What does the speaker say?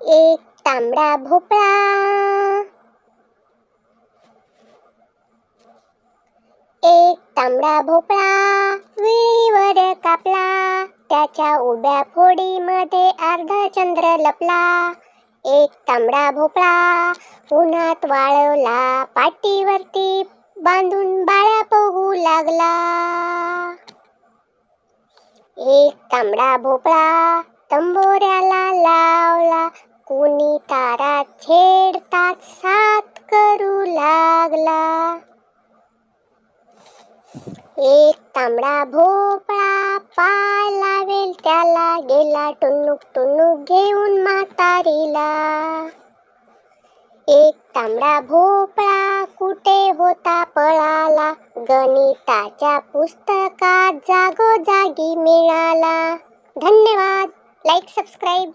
एक तांबडा भोपळा. एक तांबडा भोपळा विळीवर कापला. त्याच्या उभ्या फोडीमध्ये अर्धा चंद्र लपला. एक तांबडा भोपळा उन्हात वाळवला. पाठीवरती बांधून बाळ्या पोहू लागला. एक तांबडा भोपळा तंबोऱ्याला ला कुणी तारा छेडतात साथ करू लागला. एक तांबडा भोपळा पाय लावेल त्याला गेला टुनुक टुनुक घेऊन म्हातारीला. एक तांबडा भोपळा कुठे होता पळाला गणिताच्या पुस्तकात जागोजागी मिळाला. धन्यवाद. Like subscribe.